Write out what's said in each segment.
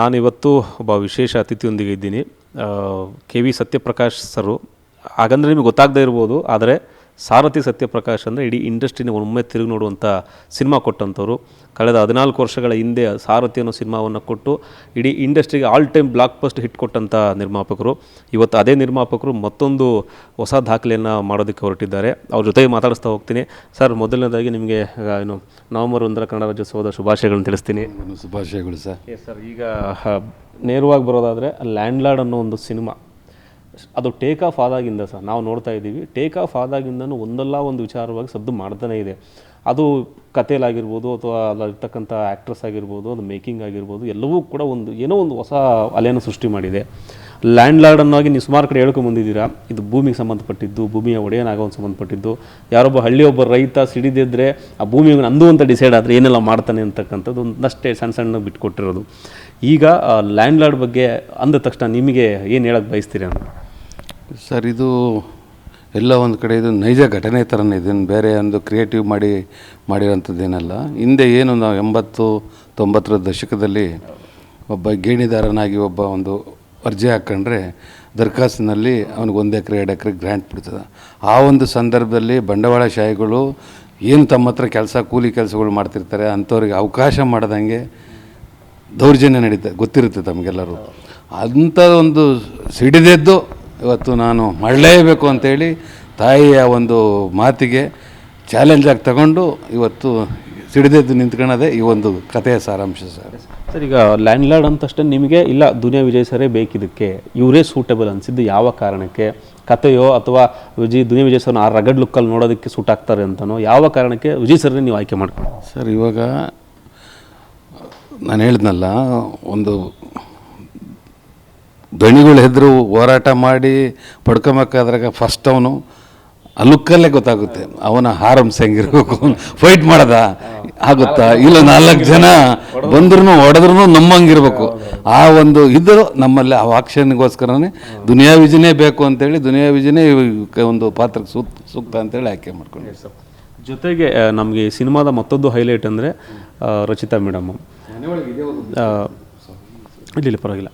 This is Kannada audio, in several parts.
ನಾನಿವತ್ತು ಒಬ್ಬ ವಿಶೇಷ ಅತಿಥಿಯೊಂದಿಗೆ ಇದ್ದೀನಿ. K V Satyaprakash sir. ಹಾಗಂದ್ರೆ ನಿಮಗೆ ಗೊತ್ತಾಗದೇ ಇರ್ಬೋದು ಆದರೆ ಸಾರಥಿ ಸತ್ಯಪ್ರಕಾಶ್ ಅಂದರೆ ಇಡೀ ಇಂಡಸ್ಟ್ರಿನ ಒಮ್ಮೆ ತಿರುಗಿ ನೋಡುವಂಥ ಸಿನಿಮಾ ಕೊಟ್ಟಂಥವ್ರು. ಕಳೆದ ಹದಿನಾಲ್ಕು ವರ್ಷಗಳ ಹಿಂದೆ ಸಾರಥಿ ಅನ್ನೋ ಸಿನಿಮಾವನ್ನು ಕೊಟ್ಟು ಇಡೀ ಇಂಡಸ್ಟ್ರಿಗೆ all time blockbuster hit ಕೊಟ್ಟಂಥ ನಿರ್ಮಾಪಕರು. ಇವತ್ತು ಅದೇ ನಿರ್ಮಾಪಕರು ಮತ್ತೊಂದು ಹೊಸ ದಾಖಲೆಯನ್ನು ಮಾಡೋದಕ್ಕೆ ಹೊರಟಿದ್ದಾರೆ. ಅವ್ರ ಜೊತೆಗೆ ಮಾತಾಡಿಸ್ತಾ ಹೋಗ್ತೀನಿ. ಸರ್ ಮೊದಲನೇದಾಗಿ ನಿಮಗೆ ಏನು ನವೆಂಬರ್ ಒಂದರ ಕನ್ನಡ ರಾಜ್ಯೋತ್ಸವದ ಶುಭಾಶಯಗಳನ್ನು ತಿಳಿಸ್ತೀನಿ. ಶುಭಾಶಯಗಳು ಸರ್. ಎಸ್ ಸರ್ ಈಗ ನೇರವಾಗಿ ಬರೋದಾದರೆ ಲ್ಯಾಂಡ್ಲಾರ್ಡ್ ಅನ್ನೋ ಒಂದು ಸಿನಿಮಾ. ಅದು ಟೇಕ್ ಆಫ್ ಆದಾಗಿಂದ ಸರ್ ನಾವು ನೋಡ್ತಾ ಇದ್ದೀವಿ. ಟೇಕ್ ಆಫ್ ಆದಾಗಿಂದ ಒಂದಲ್ಲ ಒಂದು ವಿಚಾರವಾಗಿ ಸದ್ದು ಮಾಡ್ತಾನೆ ಇದೆ. ಅದು ಕಥೆಲಾಗಿರ್ಬೋದು ಅಥವಾ ಅಲ್ಲಿರ್ತಕ್ಕಂಥ ಆ್ಯಕ್ಟ್ರೆಸ್ ಆಗಿರ್ಬೋದು, ಅದು ಮೇಕಿಂಗ್ ಆಗಿರ್ಬೋದು, ಎಲ್ಲವೂ ಕೂಡ ಒಂದು ಏನೋ ಒಂದು ಹೊಸ ಅಲೆಯನ್ನು ಸೃಷ್ಟಿ ಮಾಡಿದೆ. ಲ್ಯಾಂಡ್ ಲಾರ್ಡ್ ಅನ್ನೋಗಿ ನೀವು ಸುಮಾರು ಕಡೆ ಹೇಳ್ಕೊಂಡು ಬಂದಿದ್ದೀರಾ? ಇದು ಭೂಮಿಗೆ ಸಂಬಂಧಪಟ್ಟಿದ್ದು, ಭೂಮಿಯ ಒಡೆಯನಾಗೋನ್ ಸಂಬಂಧಪಟ್ಟಿದ್ದು. ಯಾರೊಬ್ಬ ಹಳ್ಳಿಯೊಬ್ಬ ರೈತ ಸಿಡಿದಿದ್ದರೆ ಆ ಭೂಮಿಗೆ ಅಂದು ಅಂತ ಡಿಸೈಡ್ ಆದರೆ ಏನೆಲ್ಲ ಮಾಡ್ತಾನೆ ಅಂತಕ್ಕಂಥದ್ದು ಒಂದಷ್ಟೇ ಸಣ್ಣ ಸಣ್ಣ ಬಿಟ್ಕೊಟ್ಟಿರೋದು. ಈಗ ಲ್ಯಾಂಡ್ ಲಾರ್ಡ್ ಬಗ್ಗೆ ಅಂದ ತಕ್ಷಣ ನಿಮಗೆ ಏನು ಹೇಳಕ್ಕೆ ಬಯಸ್ತೀರಿ ಅಂತ? ಸರ್, ಇದು ಎಲ್ಲ ಒಂದು ಕಡೆ ಇದು ನೈಜ ಘಟನೆ ಥರನೇ ಇದನ್ನು ಬೇರೆ ಒಂದು ಕ್ರಿಯೇಟಿವ್ ಮಾಡಿ ಮಾಡಿರೋಂಥದ್ದೇನಲ್ಲ. ಹಿಂದೆ ಏನು ನಾವು ಎಂಬತ್ತು, ತೊಂಬತ್ತರ ದಶಕದಲ್ಲಿ ಒಬ್ಬ ಗೇಣಿದಾರನಾಗಿ ಒಬ್ಬ ಒಂದು ಅರ್ಜಿ ಹಾಕ್ಕೊಂಡ್ರೆ ದರ್ಖಾಸ್ತಿನಲ್ಲಿ ಅವ್ನಿಗೆ ಒಂದು ಎಕರೆ, ಎರಡು ಎಕರೆ ಗ್ರ್ಯಾಂಟ್ ಬಿಡ್ತದೆ. ಆ ಒಂದು ಸಂದರ್ಭದಲ್ಲಿ ಬಂಡವಾಳಶಾಹಿಗಳು ಏನು ತಮ್ಮ ಹತ್ರ ಕೆಲಸ, ಕೂಲಿ ಕೆಲಸಗಳು ಮಾಡ್ತಿರ್ತಾರೆ ಅಂಥವ್ರಿಗೆ ಅವಕಾಶ ಮಾಡ್ದಂಗೆ ದೌರ್ಜನ್ಯ ನಡೀತದೆ ಗೊತ್ತಿರುತ್ತೆ ತಮಗೆಲ್ಲರೂ. ಅಂಥ ಒಂದು ಸಿಡಿದೆದ್ದು ಇವತ್ತು ನಾನು ಮಾಡಲೇಬೇಕು ಅಂತೇಳಿ ತಾಯಿಯ ಒಂದು ಮಾತಿಗೆ ಚಾಲೆಂಜಾಗಿ ತಗೊಂಡು ಇವತ್ತು ಸಿಡಿದೆದ್ದು ನಿಂತ್ಕೊಳ್ಳೋದೇ ಈ ಒಂದು ಕಥೆಯ ಸಾರಾಂಶ ಸರ್. ಸರ್ ಈಗ ಲ್ಯಾಂಡ್ ಲಾರ್ಡ್ ಅಂತಷ್ಟೇ ನಿಮಗೆ ಇಲ್ಲ ದುನಿಯಾ ವಿಜಯ್ ಸರೇ ಬೇಕಿದ್ದಕ್ಕೆ ಇವರೇ ಸೂಟೇಬಲ್ ಅನಿಸಿದ್ದು ಯಾವ ಕಾರಣಕ್ಕೆ ಕಥೆಯೋ ಅಥವಾ ವಿಜಯ್ ದುನಿಯಾ ವಿಜಯ್ ಸರ್ನ ಆ ರಗಡ್ ಲುಕ್ಕಲ್ಲಿ ನೋಡೋದಕ್ಕೆ ಸೂಟ್ ಆಗ್ತಾರೆ ಅಂತನೋ ಯಾವ ಕಾರಣಕ್ಕೆ ವಿಜಯ್ ಸರ್ನೇ ನೀವು ಆಯ್ಕೆ ಮಾಡ್ಕೊಳ್ಳಿ? ಸರ್ ಇವಾಗ ನಾನು ಹೇಳಿದ್ನಲ್ಲ ಒಂದು ದಣಿಗಳು ಹೆದರು ಹೋರಾಟ ಮಾಡಿ ಪಡ್ಕೊಬೇಕಾದ್ರಾಗ ಫಸ್ಟ್ ಅವನು ಆ ಲುಕ್ಕಲ್ಲೇ ಗೊತ್ತಾಗುತ್ತೆ, ಅವನ ಹಾರಮ್ಸ್ ಹೆಂಗಿರ್ಬೇಕು ಫೈಟ್ ಮಾಡದ, ಆಗುತ್ತಾ? ಇಲ್ಲ ನಾಲ್ಕು ಜನ ಬಂದ್ರೂ ಹೊಡೆದ್ರೂ ನಮ್ಮಂಗಿರ್ಬೇಕು. ಆ ಒಂದು ಇದು ನಮ್ಮಲ್ಲಿ ಆ ಆಕ್ಷನ್ಗೋಸ್ಕರನೇ ದುನಿಯಾ ವಿಜಯನೇ ಬೇಕು ಅಂತೇಳಿ, ದುನಿಯಾ ವಿಜಯನೇ ಒಂದು ಪಾತ್ರಕ್ಕೆ ಸೂಕ್ತ ಸೂಕ್ತ ಅಂತೇಳಿ ಆಯ್ಕೆ ಮಾಡ್ಕೊಂಡು ಜೊತೆಗೆ ನಮಗೆ ಸಿನಿಮಾದ ಮತ್ತೊಂದು ಹೈಲೈಟ್ ಅಂದರೆ ರಚಿತಾ ಮೇಡಮ್. ಇಲ್ಲ, ಪರವಾಗಿಲ್ಲ.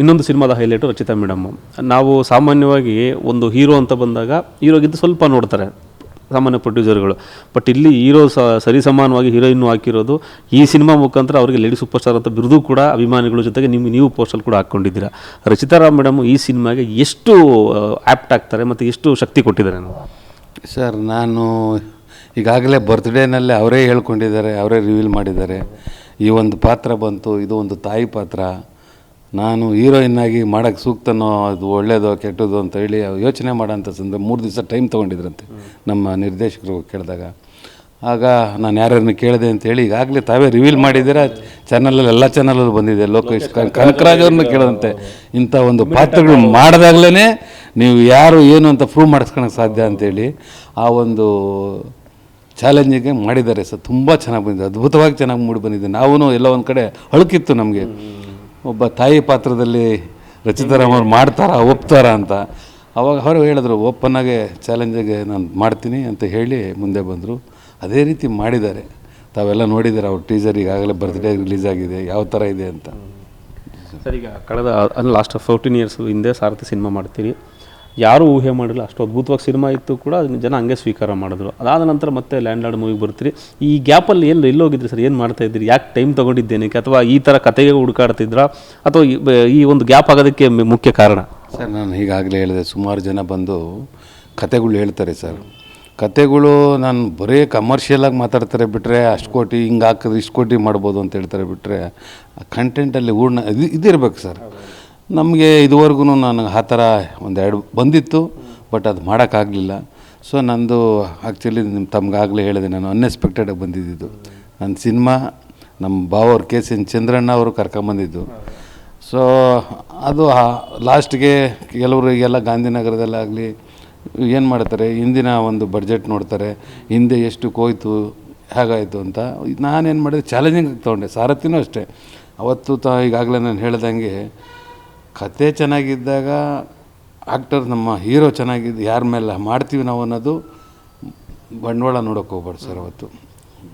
ಇನ್ನೊಂದು ಸಿನಿಮಾದ ಹೈಲೈಟು ರಚಿತಾ ಮೇಡಮ್ ನಾವು ಸಾಮಾನ್ಯವಾಗಿ ಒಂದು ಹೀರೋ ಅಂತ ಬಂದಾಗ ಹೀರೋಗಿಂತ ಸ್ವಲ್ಪ ನೋಡ್ತಾರೆ ಸಾಮಾನ್ಯ ಪ್ರೊಡ್ಯೂಸರ್ಗಳು ಬಟ್ ಇಲ್ಲಿ ಹೀರೋ ಸರಿ ಸಮಾನವಾಗಿ ಹೀರೋಯಿನ್ನು ಹಾಕಿರೋದು, ಈ ಸಿನಿಮಾ ಮುಖಾಂತರ ಅವರಿಗೆ ಲೇಡಿ ಸೂಪರ್ ಸ್ಟಾರ್ ಅಂತ ಬಿರುದು ಕೂಡ ಅಭಿಮಾನಿಗಳ ಜೊತೆಗೆ ನಿಮ್ಮ ನೀವು ಪೋಸ್ಟಲ್ ಕೂಡ ಹಾಕ್ಕೊಂಡಿದ್ದೀರಾ. ರಚಿತಾ ರಾಮ್ ಮೇಡಮ್ ಈ ಸಿನಿಮಾಗೆ ಎಷ್ಟು ಆ್ಯಪ್ಟ್ ಆಗ್ತಾರೆ ಮತ್ತು ಎಷ್ಟು ಶಕ್ತಿ ಕೊಟ್ಟಿದ್ದಾರೆ ನಾವು? ಸರ್, ನಾನು ಈಗಾಗಲೇ ಬರ್ತ್ಡೇನಲ್ಲೇ ಅವರೇ ಹೇಳ್ಕೊಂಡಿದ್ದಾರೆ, ಅವರೇ ರಿವೀಲ್ ಮಾಡಿದ್ದಾರೆ. ಈ ಒಂದು ಪಾತ್ರ ಬಂತು, ಇದು ಒಂದು ತಾಯಿ ಪಾತ್ರ. ನಾನು ಹೀರೋಯಿನ್ ಆಗಿ ಮಾಡೋಕ್ಕೆ ಸೂಕ್ತನೋ, ಅದು ಒಳ್ಳೇದೋ, ಕೆಟ್ಟದೋ ಅಂತ ಹೇಳಿ ಯೋಚನೆ ಮಾಡೋಂಥ ಸಂದರ್ಭ ಮೂರು ದಿವಸ ಟೈಮ್ ತೊಗೊಂಡಿದ್ರಂತೆ, ನಮ್ಮ ನಿರ್ದೇಶಕರು ಕೇಳಿದಾಗ. ಆಗ ನಾನು ಯಾರ್ಯಾರನ್ನ ಕೇಳಿದೆ ಅಂತೇಳಿ ಈಗಾಗಲೇ ತಾವೇ ರಿವೀಲ್ ಮಾಡಿದ್ದೀರಾ? ಚಾನಲಲ್ಲಿ ಎಲ್ಲ ಚಾನಲಲ್ಲಿ ಬಂದಿದೆ, ಲೋಕೇಶ್ ಕನಕರಾಜವ್ರನ್ನ ಕೇಳಿದಂತೆ. ಇಂಥ ಒಂದು ಪಾತ್ರಗಳು ಮಾಡಿದಾಗಲೇ ನೀವು ಯಾರು ಏನು ಅಂತ ಪ್ರೂವ್ ಮಾಡಿಸ್ಕೊಳಕ್ಕೆ ಸಾಧ್ಯ ಅಂತೇಳಿ ಆ ಒಂದು ಚಾಲೆಂಜಿಗೆ ಮಾಡಿದ್ದಾರೆ ಸರ್. ತುಂಬ ಚೆನ್ನಾಗಿ ಬಂದಿದೆ. ಅದ್ಭುತವಾಗಿ ಚೆನ್ನಾಗಿ ಮೂಡಿ ಬಂದಿದೆ. ನಾವು ಎಲ್ಲ ಒಂದು ಕಡೆ ಅಳುಕಿತ್ತು ನಮಗೆ. ಒಬ್ಬ ತಾಯಿ ಪಾತ್ರದಲ್ಲಿ ರಚಿತಾರಾಮ್ ಅವ್ರು ಮಾಡ್ತಾರಾ, ಒಪ್ತಾರಾ ಅಂತ. ಅವಾಗ ಅವರು ಹೇಳಿದ್ರು ಓಪನ್ನಾಗೆ ಚಾಲೆಂಜಿಗೆ ನಾನು ಮಾಡ್ತೀನಿ ಅಂತ ಹೇಳಿ ಮುಂದೆ ಬಂದರು. ಅದೇ ರೀತಿ ಮಾಡಿದ್ದಾರೆ. ತಾವೆಲ್ಲ ನೋಡಿದ್ದಾರೆ, ಅವ್ರ ಟೀಸರ್ ಈಗಾಗಲೇ ಬರ್ತ್ಡೇ ರಿಲೀಸ್ ಆಗಿದೆ, ಯಾವ ಥರ ಇದೆ ಅಂತ. ಸರ್, ಈಗ ಕಳೆದ ಲಾಸ್ಟ್ ಫೋರ್ಟೀನ್ ಇಯರ್ಸ್ ಹಿಂದೆ ಸಾರಥಿ ಸಿನಿಮಾ ಮಾಡ್ತೀರಿ. ಯಾರೂ ಊಹೆ ಮಾಡಿಲ್ಲ, ಅಷ್ಟು ಅದ್ಭುತವಾಗಿ ಸಿನಿಮಾ ಇತ್ತು ಕೂಡ ಅದನ್ನ ಜನ ಹಂಗೆ ಸ್ವೀಕಾರ ಮಾಡಿದ್ರು. ಅದಾದ ನಂತರ ಮತ್ತೆ ಲ್ಯಾಂಡ್ ಲಾರ್ಡ್ ಮೂವಿಗೆ ಬರ್ತೀರಿ. ಈ ಗ್ಯಾಪಲ್ಲಿ ಏನು ಎಲ್ಲೋಗಿದ್ರಿ ಸರ್? ಏನು ಮಾಡ್ತಾ ಇದ್ದೀರಿ? ಯಾಕೆ ಟೈಮ್ ತೊಗೊಂಡಿದ್ದೇನಕ್ಕೆ? ಅಥವಾ ಈ ಥರ ಕತೆಗೆ ಹುಡುಕಾಡ್ತಿದ್ರಾ? ಅಥವಾ ಈ ಒಂದು ಗ್ಯಾಪ್ ಆಗೋದಕ್ಕೆ ಮುಖ್ಯ ಕಾರಣ? ಸರ್, ನಾನು ಈಗಾಗಲೇ ಹೇಳಿದೆ, ಸುಮಾರು ಜನ ಬಂದು ಕತೆಗಳು ಹೇಳ್ತಾರೆ ಸರ್. ಕತೆಗಳು ನಾನು ಬರೀ ಕಮರ್ಷಿಯಲಾಗಿ ಮಾತಾಡ್ತಾರೆ ಬಿಟ್ಟರೆ ಅಷ್ಟು ಕೋಟಿ ಹಿಂಗೆ ಹಾಕಿದ್ರೆ ಇಷ್ಟು ಕೋಟಿ ಮಾಡ್ಬೋದು ಅಂತ ಹೇಳ್ತಾರೆ ಬಿಟ್ಟರೆ ಆ ಕಂಟೆಂಟಲ್ಲಿ ಹೂರ್ಣ, ಇದು, ಇದಿರಬೇಕು ಸರ್. ನಮಗೆ ಇದುವರೆಗೂ ನನಗೆ ಆ ಥರ ಒಂದೆರಡು ಬಂದಿತ್ತು, ಬಟ್ ಅದು ಮಾಡೋಕ್ಕಾಗಲಿಲ್ಲ. ಸೊ ನಂದು ಆ್ಯಕ್ಚುಲಿ ನಿಮ್ಮ ತಮ್ಗಾಗಲೇ ಹೇಳಿದೆ, ನಾನು ಅನ್ಎಕ್ಸ್ಪೆಕ್ಟೆಡಾಗಿ ಬಂದಿದ್ದು ನನ್ನ ಸಿನಿಮಾ, ನಮ್ಮ ಬಾವವ್ರು ಕೆ ಸಿ ಚಂದ್ರಣ್ಣ ಅವರು ಕರ್ಕೊಂಬಂದಿದ್ದು. ಸೊ ಅದು ಲಾಸ್ಟ್ಗೆ ಕೆಲವರಿಗೆಲ್ಲ ಗಾಂಧಿನಗರದಲ್ಲಾಗಲಿ ಏನು ಮಾಡ್ತಾರೆ, ಹಿಂದಿನ ಒಂದು ಬಡ್ಜೆಟ್ ನೋಡ್ತಾರೆ, ಹಿಂದೆ ಎಷ್ಟು ಹೋಯ್ತು, ಹೇಗಾಯಿತು ಅಂತ ನಾನೇನು ಮಾಡಿದೆ ಚಾಲೆಂಜಿಂಗ್ ತೊಗೊಂಡೆ. ಸಾರಥಿನೂ ಅಷ್ಟೇ. ಅವತ್ತು ತ ಈಗಾಗಲೇ ನಾನು ಹೇಳ್ದಂಗೆ ಕತೆ ಚೆನ್ನಾಗಿದ್ದಾಗ ಆ್ಯಕ್ಟರ್ ನಮ್ಮ ಹೀರೋ ಚೆನ್ನಾಗಿದ್ದು ಯಾರ ಮೇಲೆ ಮಾಡ್ತೀವಿ ನಾವು ಅನ್ನೋದು ಬಂಡವಾಳ ನೋಡೋಕೆ ಹೋಗ್ಬಾರ್ದು ಸರ್ ಅವತ್ತು.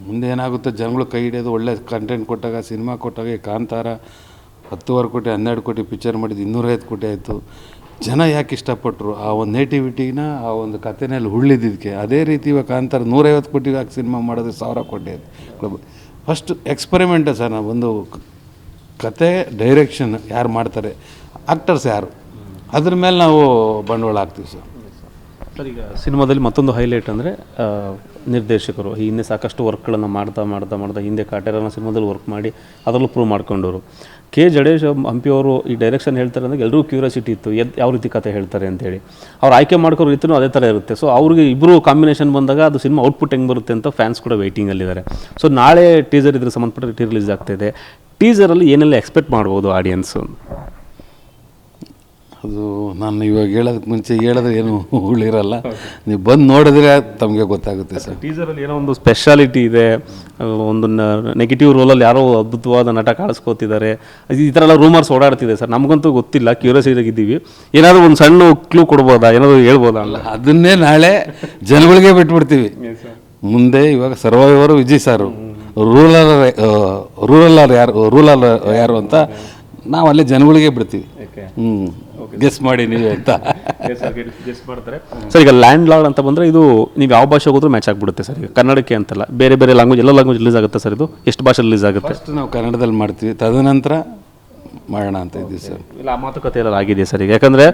ಮುಂದೆ ಏನಾಗುತ್ತೋ, ಜನಗಳು ಕೈ ಹಿಡಿಯೋದು ಒಳ್ಳೆ ಕಂಟೆಂಟ್ ಕೊಟ್ಟಾಗ ಸಿನಿಮಾ ಕೊಟ್ಟಾಗ ಕಾಂತಾರ ಹತ್ತುವರೆ ಕೋಟಿ, ಹನ್ನೆರಡು ಕೋಟಿ ಪಿಕ್ಚರ್ ಮಾಡಿದ್ದು ಇನ್ನೂರೈವತ್ತು ಕೋಟಿ ಆಯಿತು. ಜನ ಯಾಕೆ ಇಷ್ಟಪಟ್ಟರು ಆ ಒಂದು ನೇಟಿವಿಟಿನ ಆ ಒಂದು ಕತೆನಲ್ಲಿ ಉಳ್ಳಿದ್ದಕ್ಕೆ ಅದೇ ರೀತಿ ಇವಾಗ ಕಾಂತಾರ ನೂರೈವತ್ತು ಕೋಟಿಗೆ ಹಾಕಿ ಸಿನಿಮಾ ಮಾಡೋದು ಸಾವಿರ ಕೋಟಿ ಆಯಿತು. ಫಸ್ಟ್ ಎಕ್ಸ್ಪೆರಿಮೆಂಟ ಸರ್ ನಾವು ಒಂದು ಕತೆ ಡೈರೆಕ್ಷನ್ ಯಾರು ಮಾಡ್ತಾರೆ? ಆ್ಯಕ್ಟರ್ಸ್ ಯಾರು? ಅದ್ರ ಮೇಲೆ ನಾವು ಬಂಡವಾಳ ಹಾಕ್ತೀವಿ ಸರ್. ಸರ್, ಈಗ ಸಿನಿಮಾದಲ್ಲಿ ಮತ್ತೊಂದು ಹೈಲೈಟ್ ಅಂದರೆ ನಿರ್ದೇಶಕರು. ಹಿಂದೆ ಸಾಕಷ್ಟು ವರ್ಕ್ಗಳನ್ನು ಮಾಡ್ತಾ ಮಾಡ್ತಾ ಮಾಡ್ತಾ ಹಿಂದೆ ಕಾಟೇರನ ಸಿನಿಮಾದಲ್ಲಿ ವರ್ಕ್ ಮಾಡಿ ಅದರಲ್ಲೂ ಪ್ರೂವ್ ಮಾಡ್ಕೊಂಡವರು. ಕೆ. ಜಡೇಶ್ ಹಂಪಿ ಅವರು ಈ ಡೈರೆಕ್ಷನ್ ಹೇಳ್ತಾರೆ ಅಂದರೆ ಎಲ್ಲರಿಗೂ ಕ್ಯೂರಿಯಾಸಿಟಿ ಇತ್ತು. ಎದ್, ಯಾವ ರೀತಿ ಕತೆ ಹೇಳ್ತಾರೆ ಅಂತೇಳಿ. ಅವ್ರು ಆಯ್ಕೆ ಮಾಡ್ಕೋ ರೀತಿಯೂ ಅದೇ ಥರ ಇರುತ್ತೆ. ಸೊ ಅವ್ರಿಗೆ ಇಬ್ಬರು ಕಾಂಬಿನೇಷನ್ ಬಂದಾಗ ಅದು ಸಿನಿಮಾ ಔಟ್ಪುಟ್ ಹೆಂಗೆ ಬರುತ್ತೆ ಅಂತ ಫ್ಯಾನ್ಸ್ ಕೂಡ ವೆಯ್ಟಿಂಗಲ್ಲಿದ್ದಾರೆ ಸೊ ನಾಳೆ ಟೀಸರ್ ಇದ್ರ ಸಂಬಂಧಪಟ್ಟ ರಿಲೀಸ್ ಆಗ್ತಾಯಿದೆ ಟೀಸರಲ್ಲಿ ಏನೆಲ್ಲ ಎಕ್ಸ್ಪೆಕ್ಟ್ ಮಾಡ್ಬೋದು ಆಡಿಯನ್ಸು ಅದು ನಾನು ಇವಾಗ ಹೇಳೋದಕ್ಕೆ ಮುಂಚೆ ಹೇಳಿದ್ರೆ ಏನು ಉಳಿರಲ್ಲ. ನೀವು ಬಂದು ನೋಡಿದ್ರೆ ತಮಗೆ ಗೊತ್ತಾಗುತ್ತೆ ಸರ್. ಟೀಸರಲ್ಲಿ ಏನೋ ಒಂದು ಸ್ಪೆಷಾಲಿಟಿ ಇದೆ ಒಂದು ನೆಗೆಟಿವ್ ರೋಲಲ್ಲಿ ಯಾರೋ ಅದ್ಭುತವಾದ ನಟ ಕಾಣಿಸ್ಕೋತಿದ್ದಾರೆ. ಈ ಥರ ಎಲ್ಲ ರೂಮರ್ಸ್ ಓಡಾಡ್ತಿದೆ ಸರ್. ನಮಗಂತೂ ಗೊತ್ತಿಲ್ಲ ಕ್ಯೂರಿಯಾಸಿಟಿಯಾಗಿದ್ದೀವಿ ಏನಾದರೂ ಒಂದು ಸಣ್ಣ ಕ್ಲೂ ಕೊಡ್ಬೋದಾ? ಏನಾದರೂ ಹೇಳ್ಬೋದಾ ಅಲ್ಲ ಅದನ್ನೇ ನಾಳೆ ಜನಗಳಿಗೆ ಬಿಟ್ಬಿಡ್ತೀವಿ. ಮುಂದೆ ಇವಾಗ ಸರ್ವೈವರು ವಿಜಯ್ ಸಾರು. ರೂರಲ್ ರೂರಲ್ ಯಾರು ರೂರಲ್ ಯಾರು ಅಂತ ನಾವು ಅಲ್ಲೇ ಜನಗಳಿಗೆ ಬಿಡ್ತೀವಿ. ಹ್ಞೂ ಗೆಸ್ ಮಾಡಿ ನೀವು ಅಂತ. ಮಾಡ್ತಾರೆ. ಸರ್ ಈಗ ಲ್ಯಾಂಡ್ ಲಾರ್ಡ್ ಅಂತ ಬಂದರೆ ಇದು ನೀವು ಯಾವ ಭಾಷೆ ಹೋದ್ರೂ ಮ್ಯಾಚ್ ಆಗಿಬಿಡುತ್ತೆ ಸರ್ ಈಗ ಕನ್ನಡಕ್ಕೆ ಅಂತಲ್ಲ. ಬೇರೆ ಬೇರೆ ಲ್ಯಾಂಗ್ವೇಜ್ ಎಲ್ಲ ಲ್ಯಾಂಗ್ವೇಜ್ ರಿಲೀಸ್ ಆಗುತ್ತೆ ಸರ್ ಇದು? ಎಷ್ಟು ಭಾಷೆ ರಿಲೀಸ್ ಆಗುತ್ತೆ? ಫಸ್ಟ್ ನಾವು ಕನ್ನಡದಲ್ಲಿ ಮಾಡ್ತೀವಿ. ತದನಂತರ ಮಾಡೋಣ ಅಂತ ಇದ್ದೀವಿ ಸರ್. ಇಲ್ಲ ಆ ಮಾತುಕತೆ ಎಲ್ಲ ಆಗಿದೆ ಸರ್ ಈಗ. ಯಾಕಂದರೆ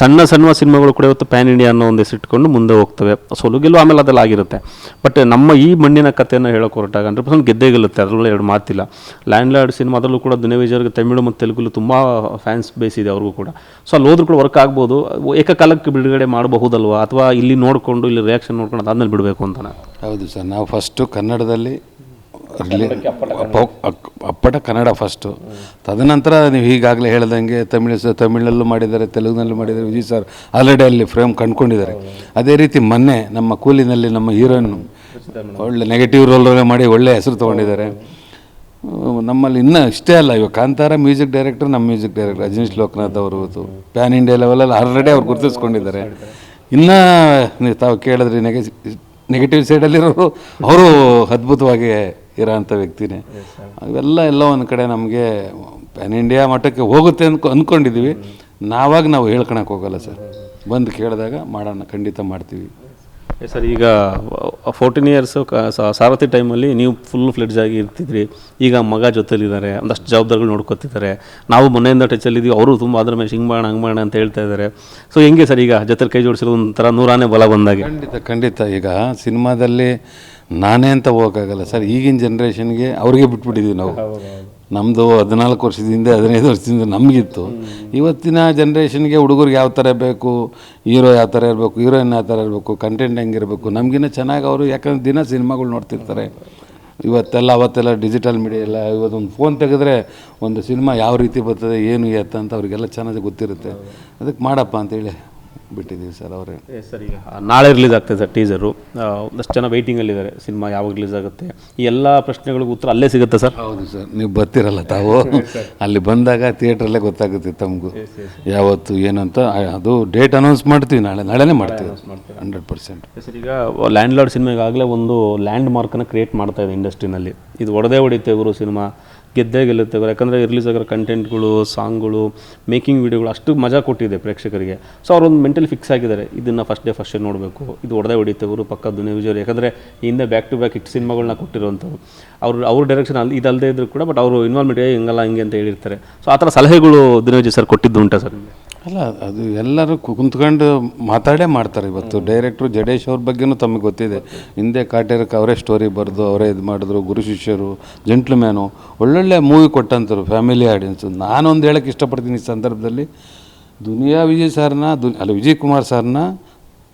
ಸಣ್ಣ ಸಣ್ಣ ಸಿನಿಮಾಗಳು ಕೂಡ ಇವತ್ತು ಪ್ಯಾನ್ ಇಂಡಿಯಾ ಅನ್ನೋ ಒಂದು ಇಟ್ಕೊಂಡು ಮುಂದೆ ಹೋಗ್ತವೆ. ಸೊಲುಗೆಲ್ಲೂ ಆಮೇಲೆ ಅದೆಲ್ಲ ಆಗಿರುತ್ತೆ. ಬಟ್ ನಮ್ಮ ಈ ಮಣ್ಣಿನ ಕಥೆಯನ್ನು ಹೇಳೋಕೆ ಹೊರಟಾಗ ಹಂಡ್ರೆಡ್ ಪರ್ಸೆಂಟ್ ಗೆದ್ದೇ ಗೆಲ್ಲುತ್ತೆ. ಅದರಲ್ಲೂ ಎರಡು ಮಾತಿಲ್ಲ. ಲ್ಯಾಂಡ್ ಲಾರ್ಡ್ ಸಿನಿಮಾ ಅದರಲ್ಲೂ ಕೂಡ ದುನಿಯಾವಿಜಯವ್ರಿಗೆ ತಮಿಳು ಮತ್ತು ತೆಲುಗು ತುಂಬ ಫ್ಯಾನ್ಸ್ ಬೇಸ್ ಇದೆ ಅವ್ರಿಗೂ ಕೂಡ. ಸೊ ಅಲ್ಲಿ ಹೋದ್ರೂ ಕೂಡ ವರ್ಕ್ ಆಗ್ಬೋದು. ಏಕಕಾಲಕ್ಕೆ ಬಿಡುಗಡೆ ಮಾಡಬಹುದಲ್ವಾ? ಅಥವಾ ಇಲ್ಲಿ ನೋಡಿಕೊಂಡು ಇಲ್ಲಿ ರಿಯಾಕ್ಷನ್ ನೋಡ್ಕೊಂಡು ಅದಾದ್ಮೇಲೆ ಬಿಡಬೇಕು ಅಂತ ಹೌದು ಸರ್. ನಾವು ಫಸ್ಟು ಕನ್ನಡದಲ್ಲಿ ರಿಲೀ ಅಪ್ಪಟ ಕನ್ನಡ. ಫಸ್ಟು ತದನಂತರ ನೀವು ಈಗಾಗಲೇ ಹೇಳ್ದಂಗೆ ತಮಿಳು ಸ ತಮಿಳಲ್ಲೂ ಮಾಡಿದ್ದಾರೆ ತೆಲುಗಿನಲ್ಲೂ ಮಾಡಿದ್ದಾರೆ ವಿಜಯ್ ಸರ್ ಆಲ್ರೆಡಿ ಅಲ್ಲಿ ಫ್ರೇಮ್ ಕಂಡುಕೊಂಡಿದ್ದಾರೆ. ಅದೇ ರೀತಿ ಮೊನ್ನೆ ನಮ್ಮ ಕೂಲಿನಲ್ಲಿ ನಮ್ಮ ಹೀರೋಯಿನ್ ಒಳ್ಳೆ ನೆಗೆಟಿವ್ ರೋಲ್ ಮಾಡಿ ಒಳ್ಳೆ ಹೆಸರು ತೊಗೊಂಡಿದ್ದಾರೆ. ನಮ್ಮಲ್ಲಿ ಇನ್ನೂ ಇಷ್ಟೇ ಅಲ್ಲ ಇವಾಗ ಕಾಂತಾರ ಮ್ಯೂಸಿಕ್ ಡೈರೆಕ್ಟರ್ ನಮ್ಮ ಮ್ಯೂಸಿಕ್ ಡೈರೆಕ್ಟರ್ ರಜನೀಶ್ ಲೋಕನಾಥ್ ಅವರು ಪ್ಯಾನ್ ಇಂಡಿಯಾ ಲೆವೆಲಲ್ಲಿ ಆಲ್ರೆಡಿ ಅವ್ರು ಗುರುತಿಸ್ಕೊಂಡಿದ್ದಾರೆ. ಇನ್ನೂ ನೀವು ತಾವು ಕೇಳಿದ್ರಿ ನೆಗೆ ನೆಗೆಟಿವ್ ಸೈಡಲ್ಲಿರೋರು ಅವರು ಅದ್ಭುತವಾಗಿ ಇರೋಂಥ ವ್ಯಕ್ತಿನೇ. ಅವೆಲ್ಲ ಎಲ್ಲ ಒಂದು ಕಡೆ ನಮಗೆ ಪ್ಯಾನ್ ಇಂಡಿಯಾ ಮಟ್ಟಕ್ಕೆ ಹೋಗುತ್ತೆ ಅನ್ಕೊ ಅಂದ್ಕೊಂಡಿದ್ದೀವಿ ನಾವಾಗ ನಾವು ಹೇಳ್ಕೊಳಕ್ಕೆ ಹೋಗಲ್ಲ ಸರ್ ಬಂದು ಕೇಳಿದಾಗ ಮಾಡೋಣ ಖಂಡಿತ ಮಾಡ್ತೀವಿ. ಸರ್ ಈಗ ಫೋರ್ಟೀನ್ ಇಯರ್ಸು ಸಾರಥಿ ಟೈಮಲ್ಲಿ ನೀವು ಫುಲ್ ಫ್ಲೆಡ್ಜ್ ಆಗಿ ಇರ್ತಿದ್ರಿ. ಈಗ ಮಗ ಜೊತೆಲಿದ್ದಾರೆ ಒಂದಷ್ಟು ಜವಾಬ್ದಾರಿಗಳು ನೋಡ್ಕೊತಿದ್ದಾರೆ. ನಾವು ಮನೆಯಿಂದ ಟಚಲ್ಲಿದ್ದೀವಿ ಅವರು ತುಂಬ ಅದ್ರ ಮೇಲೆ ಹಿಂಗೆ ಮಾಡೋಣ ಹಂಗೆ ಮಾಡೋಣ ಅಂತ ಹೇಳ್ತಾ ಇದ್ದಾರೆ. ಸೊ ಹೆಂಗೆ ಸರ್ ಈಗ ಜೊತೆ ಕೈ ಜೋಡಿಸಿರೋ ಒಂಥರ ನೂರಾನೇ ಬಲ ಬಂದಾಗ? ಖಂಡಿತ ಖಂಡಿತ. ಈಗ ಸಿನಿಮಾದಲ್ಲಿ ನಾನೇ ಅಂತ ಹೋಗೋಕ್ಕಾಗಲ್ಲ ಸರ್ ಈಗಿನ ಜನ್ರೇಷನ್ಗೆ ಅವ್ರಿಗೆ ಬಿಟ್ಬಿಟ್ಟಿದ್ದೀವಿ ನಾವು. ನಮ್ಮದು ಹದಿನಾಲ್ಕು ವರ್ಷದ ಹಿಂದೆ ಹದಿನೈದು ವರ್ಷದಿಂದ ನಮಗಿತ್ತು. ಇವತ್ತಿನ ಜನ್ರೇಷನ್ಗೆ ಹುಡುಗರಿಗೆ ಯಾವ ಥರ ಬೇಕು ಹೀರೋ ಯಾವ ಥರ ಇರಬೇಕು ಹೀರೋಯಿನ್ ಯಾವ ಥರ ಇರಬೇಕು ಕಂಟೆಂಟ್ ಹೆಂಗಿರಬೇಕು ನಮಗಿನ್ನ ಚೆನ್ನಾಗಿ ಅವರು ಯಾಕಂದ್ರೆ ದಿನ ಸಿನಿಮಾಗಳು ನೋಡ್ತಿರ್ತಾರೆ. ಇವತ್ತೆಲ್ಲ ಅವತ್ತೆಲ್ಲ ಡಿಜಿಟಲ್ ಮೀಡಿಯಾ ಎಲ್ಲ ಇವತ್ತೊಂದು ಫೋನ್ ತೆಗೆದ್ರೆ ಒಂದು ಸಿನಿಮಾ ಯಾವ ರೀತಿ ಬರ್ತದೆ ಏನು ಎತ್ತ ಅಂತ ಅವರಿಗೆಲ್ಲ ಚೆನ್ನಾಗಿ ಗೊತ್ತಿರುತ್ತೆ. ಅದಕ್ಕೆ ಮಾಡಪ್ಪ ಅಂತೇಳಿ ಬಿಟ್ಟಿದ್ದೀವಿ ಸರ್ ಅವರೇ. ಸರ್ ಈಗ ನಾಳೆ ರಿಲೀಸ್ ಆಗ್ತದೆ ಸರ್ ಟೀಸರು. ಒಂದಷ್ಟು ಜನ ವೆಯ್ಟಿಂಗಲ್ಲಿದ್ದಾರೆ ಸಿನಿಮಾ ಯಾವಾಗ ರಿಲೀಸ್ ಆಗುತ್ತೆ? ಈ ಎಲ್ಲ ಪ್ರಶ್ನೆಗಳಿಗೂ ಉತ್ತರ ಅಲ್ಲೇ ಸಿಗುತ್ತೆ ಸರ್? ಹೌದು ಸರ್ ನೀವು ಬರ್ತೀರಲ್ಲ ತಾವು. ಅಲ್ಲಿ ಬಂದಾಗ ಥಿಯೇಟ್ರಲ್ಲೇ ಗೊತ್ತಾಗುತ್ತೆ ತಮಗೂ. ಯಾವತ್ತು ಏನಂತ ಅಂತ ಅದು ಡೇಟ್ ಅನೌನ್ಸ್ ಮಾಡ್ತೀವಿ ನಾಳೆ. ನಾಳೆನೇ ಮಾಡ್ತೀವಿ. ಹಂಡ್ರೆಡ್ ಪರ್ಸೆಂಟ್ ಸರ್ ಈಗ ಲ್ಯಾಂಡ್ ಲಾರ್ಡ್ ಸಿನಿಮಾಗಾಗಲೇ ಒಂದು ಲ್ಯಾಂಡ್ ಮಾರ್ಕನ್ನು ಕ್ರಿಯೇಟ್ ಮಾಡ್ತಾ ಇದೆ ಇಂಡಸ್ಟ್ರಿನಲ್ಲಿ ಇದು ಒಡೆದೇ ಹೊಡಿತೆ ಇವರು ಸಿನಿಮಾ ಗೆದ್ದೇ ಗೆಲ್ಲುತ್ತೆ ಯಾಕಂದರೆ ರಿಲೀಸ್ ಆಗಿರೋ ಕಂಟೆಂಟ್ಗಳು ಸಾಂಗ್ಗಳು ಮೇಕಿಂಗ್ ವೀಡಿಯೋಗಳು ಅಷ್ಟು ಮಜಾ ಕೊಟ್ಟಿದೆ ಪ್ರೇಕ್ಷಕರಿಗೆ. ಸೊ ಅವ್ರೊಂದು ಮೆಂಟಲಿ ಫಿಕ್ಸ್ ಆಗಿದ್ದಾರೆ. ಇದನ್ನು ಫಸ್ಟ್ ಡೇ ಫಸ್ಟ್ ಡೇ ನೋಡಬೇಕು. ಇದು ಒಡೆದೇ ಹೊಡಿತೆ ಇವರು ಪಕ್ಕ ದುನಿಯಾ ಯಾಕಂದರೆ ಹಿಂದೆ ಬ್ಯಾಕ್ ಟು ಬ್ಯಾಕ್ ಇಟ್ಟು ಸಿನಿಮಾಗಳನ್ನ ಕೊಟ್ಟಿರುವಂಥವ್ರು. ಅವ್ರು, ಅವ್ರ ಡೈರೆಕ್ಷನ್ ಅಲ್ಲಿ ಇದಲ್ಲದೇ ಇದ್ರು ಕೂಡ ಬಟ್ ಅವರು ಇನ್ವಾಲ್ವ್ಮೆಂಟ್ ಹಿಂಗಲ್ಲ, ಹಿಂಗೆ ಅಂತ ಹೇಳಿರ್ತಾರೆ. ಸೊ ಆ ಥರ ಸಲಹೆಗಳು ದುನಿಯಾ ಸರ್ ಕೊಟ್ಟಿದ್ದು ಉಂಟಾ ಸರ್ ಅಲ್ಲ ಅದು ಎಲ್ಲರೂ ಕುಂತ್ಕೊಂಡು ಮಾತಾಡೇ ಮಾಡ್ತಾರೆ ಇವತ್ತು. ಡೈರೆಕ್ಟ್ರು ಜಡೇಶ್ ಅವ್ರ ಬಗ್ಗೆನೂ ತಮಗೆ ಗೊತ್ತಿದೆ. ಹಿಂದೆ ಕಾಟೇರಕ್ಕೆ ಅವರೇ ಸ್ಟೋರಿ ಬರೆದು ಅವರೇ ಇದು ಮಾಡಿದ್ರು ಗುರು ಶಿಷ್ಯರು ಜೆಂಟ್ಲ್ಮ್ಯಾನು ಒಳ್ಳೊಳ್ಳೆ ಮೂವಿ ಕೊಟ್ಟಂತರು ಫ್ಯಾಮಿಲಿ ಆಡಿಯನ್ಸು ನಾನೊಂದು ಹೇಳಕ್ಕೆ ಇಷ್ಟಪಡ್ತೀನಿ ಈ ಸಂದರ್ಭದಲ್ಲಿ. ದುನಿಯಾ ವಿಜಯ್ ಸರ್ನ ದು ಅಲ್ಲ ವಿಜಯ್ ಕುಮಾರ್ ಸರ್ನ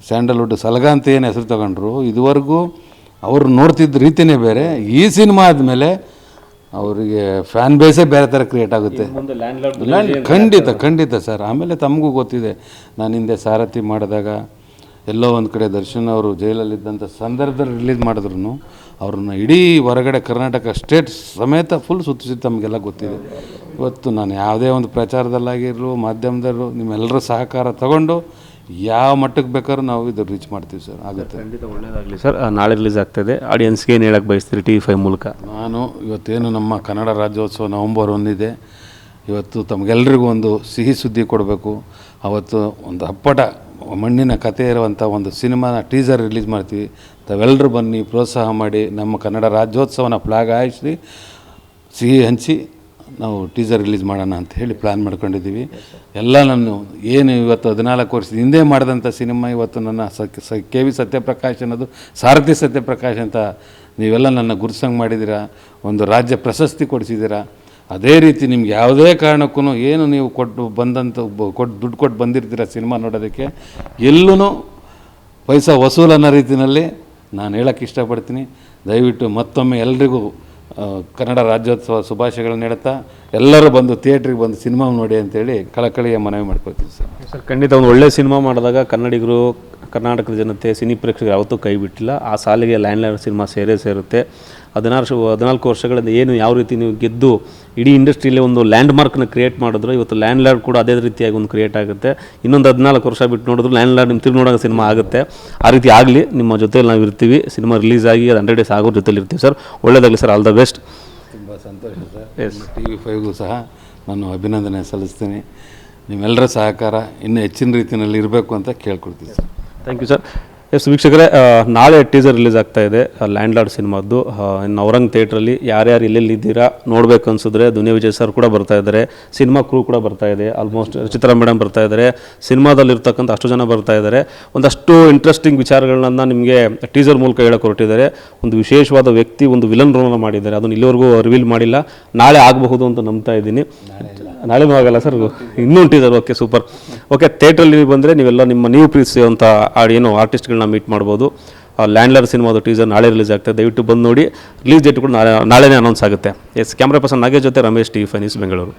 ಸ್ಯಾಂಡಲ್ವುಡ್ ಸಲಗ ಅಂತ ಏನು ಹೆಸರು ತಗೊಂಡ್ರು ಇದುವರೆಗೂ ಅವರು ನೋಡ್ತಿದ್ದ ರೀತಿನೇ ಬೇರೆ. ಈ ಸಿನಿಮಾ ಆದಮೇಲೆ ಅವರಿಗೆ ಫ್ಯಾನ್ ಬೇಸೇ ಬೇರೆ ಥರ ಕ್ರಿಯೇಟ್ ಆಗುತ್ತೆ. ಲ್ಯಾಂಡ್ ಖಂಡಿತ ಖಂಡಿತ ಸರ್ ಆಮೇಲೆ ತಮಗೂ ಗೊತ್ತಿದೆ ನಾನು ಹಿಂದೆ ಸಾರಥಿ ಮಾಡಿದಾಗ ಎಲ್ಲೋ ಒಂದು ಕಡೆ ದರ್ಶನ್ ಅವರು ಜೈಲಲ್ಲಿದ್ದಂಥ ಸಂದರ್ಭದಲ್ಲಿ ರಿಲೀಸ್ ಮಾಡಿದ್ರು ಅವ್ರನ್ನ ಇಡೀ ಹೊರಗಡೆ ಕರ್ನಾಟಕ ಸ್ಟೇಟ್ ಸಮೇತ ಫುಲ್ ಸುತ್ತಿಸಿ ತಮಗೆಲ್ಲ ಗೊತ್ತಿದೆ. ಇವತ್ತು ನಾನು ಯಾವುದೇ ಒಂದು ಪ್ರಚಾರದಲ್ಲಾಗಿರಲು ಮಾಧ್ಯಮದಲ್ಲೂ ನಿಮ್ಮೆಲ್ಲರ ಸಹಕಾರ ತಗೊಂಡು ಯಾವ ಮಟ್ಟಕ್ಕೆ ಬೇಕಾದ್ರೂ ನಾವು ಇದು ರೀಚ್ ಮಾಡ್ತೀವಿ ಸರ್ ಆಗುತ್ತೆ. ಖಂಡಿತ ಒಳ್ಳೇದಾಗಲಿ ಸರ್. ನಾಳೆ ರಿಲೀಸ್ ಆಗ್ತದೆ. ಆಡಿಯನ್ಸ್ಗೆ ಏನು ಹೇಳಕ್ಕೆ ಬಯಸ್ತೀರಿ ಟಿ ಫೈವ್ ಮೂಲಕ? ನಾನು ಇವತ್ತೇನು ನಮ್ಮ ಕನ್ನಡ ರಾಜ್ಯೋತ್ಸವ ನವಂಬರ್ ಒಂದಿದೆ. ಇವತ್ತು ತಮಗೆಲ್ಲರಿಗೂ ಒಂದು ಸಿಹಿ ಸುದ್ದಿ ಕೊಡಬೇಕು. ಅವತ್ತು ಒಂದು ಅಪ್ಪಟ ಮಣ್ಣಿನ ಕಥೆ ಇರುವಂಥ ಒಂದು ಸಿನಿಮಾನ ಟೀಸರ್ ರಿಲೀಸ್ ಮಾಡ್ತೀವಿ. ತಾವೆಲ್ಲರೂ ಬನ್ನಿ ಪ್ರೋತ್ಸಾಹ ಮಾಡಿ ನಮ್ಮ ಕನ್ನಡ ರಾಜ್ಯೋತ್ಸವನ ಫ್ಲಾಗ್ ಹಾಯಿಸಿ ಸಿಹಿ ಹಂಚಿ. ನಾವು ಟೀಸರ್ ರಿಲೀಸ್ ಮಾಡೋಣ ಅಂತ ಹೇಳಿ ಪ್ಲ್ಯಾನ್ ಮಾಡ್ಕೊಂಡಿದ್ದೀವಿ. ಎಲ್ಲ ನಾನು ಏನು ಇವತ್ತು ಹದಿನಾಲ್ಕು ವರ್ಷದ ಹಿಂದೆ ಮಾಡಿದಂಥ ಸಿನಿಮಾ ಇವತ್ತು ನನ್ನ ಸ ಕೆ ವಿ ಸತ್ಯಪ್ರಕಾಶ್ ಅನ್ನೋದು ಸಾರಥಿ ಸತ್ಯಪ್ರಕಾಶ್ ಅಂತ ನೀವೆಲ್ಲ ನನ್ನ ಗುರುಸಂಗ್ ಮಾಡಿದ್ದೀರಾ, ಒಂದು ರಾಜ್ಯ ಪ್ರಶಸ್ತಿ ಕೊಡಿಸಿದ್ದೀರಾ, ಅದೇ ರೀತಿ ನಿಮ್ಗೆ ಯಾವುದೇ ಕಾರಣಕ್ಕೂ ಏನು ನೀವು ಕೊಟ್ಟು ಬಂದಂಥ ಕೊಟ್ಟು ದುಡ್ಡು ಕೊಟ್ಟು ಬಂದಿರ್ತೀರ ಸಿನಿಮಾ ನೋಡೋದಕ್ಕೆ ಎಲ್ಲೂ ಪೈಸಾ ವಸೂಲನ್ನೋ ರೀತಿಯಲ್ಲಿ ನಾನು ಹೇಳೋಕ್ಕೆ ಇಷ್ಟಪಡ್ತೀನಿ. ದಯವಿಟ್ಟು ಮತ್ತೊಮ್ಮೆ ಎಲ್ರಿಗೂ ಕನ್ನಡ ರಾಜ್ಯೋತ್ಸವ ಶುಭಾಶಯಗಳನ್ನ ಹೇಳ್ತಾ ಎಲ್ಲರೂ ಬಂದು ಥಿಯೇಟ್ರಿಗೆ ಬಂದು ಸಿನಿಮಾ ನೋಡಿ ಅಂತೇಳಿ ಕಳಕಳಿಯ ಮನವಿ ಮಾಡ್ಕೊಳ್ತೀನಿ ಸರ್. ಸರ್, ಖಂಡಿತ ಒಂದು ಒಳ್ಳೆಯ ಸಿನಿಮಾ ಮಾಡಿದಾಗ ಕನ್ನಡಿಗರು, ಕರ್ನಾಟಕದ ಜನತೆ, ಸಿನಿ ಪ್ರೇಕ್ಷಕರು ಯಾವತ್ತೂ ಕೈ ಬಿಟ್ಟಿಲ್ಲ. ಆ ಸಾಲಿಗೆ ಲ್ಯಾಂಡ್ಲೈನ್ ಸಿನಿಮಾ ಸೇರೇ ಸೇರುತ್ತೆ. ಹದಿನಾರು ಹದಿನಾಲ್ಕು ವರ್ಷಗಳಿಂದ ಏನು ಯಾವ ರೀತಿ ನೀವು ಗೆದ್ದು ಇಡೀ ಇಂಡಸ್ಟ್ರಿಯಲ್ಲಿ ಒಂದು ಲ್ಯಾಂಡ್ ಮಾರ್ಕ್ನ ಕ್ರಿಯೇಟ್ ಮಾಡಿದ್ರು ಇವತ್ತು ಲ್ಯಾಂಡ್ ಲಾರ್ಡ್ ಕೂಡ ಅದೇ ರೀತಿಯಾಗಿ ಒಂದು ಕ್ರಿಯೇಟ್ ಆಗುತ್ತೆ. ಇನ್ನೊಂದು ಹದಿನಾಲ್ಕು ವರ್ಷ ಬಿಟ್ಟು ನೋಡಿದ್ರು ಲ್ಯಾಂಡ್ ಲ್ಯಾಂಡ್ ನಿಮ್ಮ ತಿರುಗಿ ನೋಡೋ ಸಿನಿಮಾ ಆಗುತ್ತೆ. ಆ ರೀತಿ ಆಗಲಿ ನಿಮ್ಮ ಜೊತೆಲಿ ನಾವು ಇರ್ತೀವಿ ಸಿನಿಮಾ ರಿಲೀಸ್ ಆಗಿ ಅದು ಹಂಡ್ರೆಡ್ ಡೇಸ್ ಆಗೋ ಜೊತೆಲಿ ಇರ್ತೀವಿ ಸರ್. ಒಳ್ಳೇದಾಗಲಿ ಸರ್ ಆಲ್ ದ ಬೆಸ್ಟ್ ತುಂಬ ಸಂತೋಷ ಸರ್. ಎಸ್ ಟಿ ವಿ ಫೈವ್ಗೂ ಸಹ ನಾನು ಅಭಿನಂದನೆ ಸಲ್ಲಿಸ್ತೀನಿ. ನಿಮ್ಮೆಲ್ಲರ ಸಹಕಾರ ಇನ್ನೂ ಹೆಚ್ಚಿನ ರೀತಿಯಲ್ಲಿ ಇರಬೇಕು ಅಂತ ಕೇಳ್ಕೊಡ್ತೀವಿ sir. Thank you sir S ವೀಕ್ಷಕರೇ ನಾಳೆ ಟೀಸರ್ ರಿಲೀಸ್ ಆಗ್ತಾ ಇದೆ. ಲ್ಯಾಂಡ್ ಲಾರ್ಡ್ ಸಿನಿಮಾದ್ದು. ಇನ್ನು ಔರಂಗ್ ಥಿಯೇಟ್ರಲ್ಲಿ ಯಾರ್ಯಾರು ಎಲ್ಲೆಲ್ಲಿ ಇದ್ದೀರಾ ನೋಡಬೇಕು ಅನ್ಸಿದ್ರೆ ದುನಿಯಾ ವಿಜಯ್ ಸರ್ ಕೂಡ ಬರ್ತಾ ಇದ್ದಾರೆ. ಸಿನಿಮಾ ಕ್ರೂ ಕೂಡ ಬರ್ತಾ ಇದೆ. ಆಲ್ಮೋಸ್ಟ್ ಚಿತ್ರ ಮೇಡಮ್ ಬರ್ತಾ ಇದ್ದಾರೆ. ಸಿನಿಮಾದಲ್ಲಿರ್ತಕ್ಕಂಥ ಅಷ್ಟು ಜನ ಬರ್ತಾ ಇದ್ದಾರೆ. ಒಂದಷ್ಟು ಇಂಟ್ರೆಸ್ಟಿಂಗ್ ವಿಚಾರಗಳನ್ನ ನಿಮಗೆ ಟೀಸರ್ ಮೂಲಕ ಹೇಳಕ್ಕೆ ಹೊರಟಿದ್ದಾರೆ. ಒಂದು ವಿಶೇಷವಾದ ವ್ಯಕ್ತಿ, ಒಂದು ವಿಲನ್ ರೋಲ್ನ ಮಾಡಿದ್ದಾರೆ. ಅದನ್ನು ಇಲ್ಲಿವರೆಗೂ ರಿವೀಲ್ ಮಾಡಿಲ್ಲ. ನಾಳೆ ಆಗಬಹುದು ಅಂತ ನಂಬ್ತಾ ಇದ್ದೀನಿ. ನಾಳೆನೂ ಆಗಲ್ಲ ಸರ್. ಇನ್ನೂ ಓಕೆ ಸೂಪರ್ ಓಕೆ ಥಿಯೇಟ್ರಲ್ಲಿ ಬಂದರೆ ನೀವೆಲ್ಲ ನಿಮ್ಮ ನೀವು ಪ್ರೀತಿಸುವಂಥ ಏನು ಆರ್ಟಿಸ್ಟ್ಗಳನ್ನ ಮೀಟ್ ಮಾಡ್ಬೋದು. ಲ್ಯಾಂಡ್ಲರ್ ಸಿನಿಮಾದ ಟೀಸರ್ ನಾಳೆ ರಿಲೀಸ್ ಆಗ್ತದೆ. ದಯವಿಟ್ಟು ಬಂದು ನೋಡಿ. ರಿಲೀಸ್ ಡೇಟ್ ಕೂಡ ನಾಳೆ, ನಾಳೆನೇ ಅನೌನ್ಸ್ ಆಗುತ್ತೆ. ಎಸ್ ಕ್ಯಾಮ್ರಾ ಪರ್ಸನ್ ನಾಗೇಶ್ ಜೊತೆ ರಮೇಶ್ ಟಿ ಫೈನೀಸ್ ಬೆಂಗಳೂರು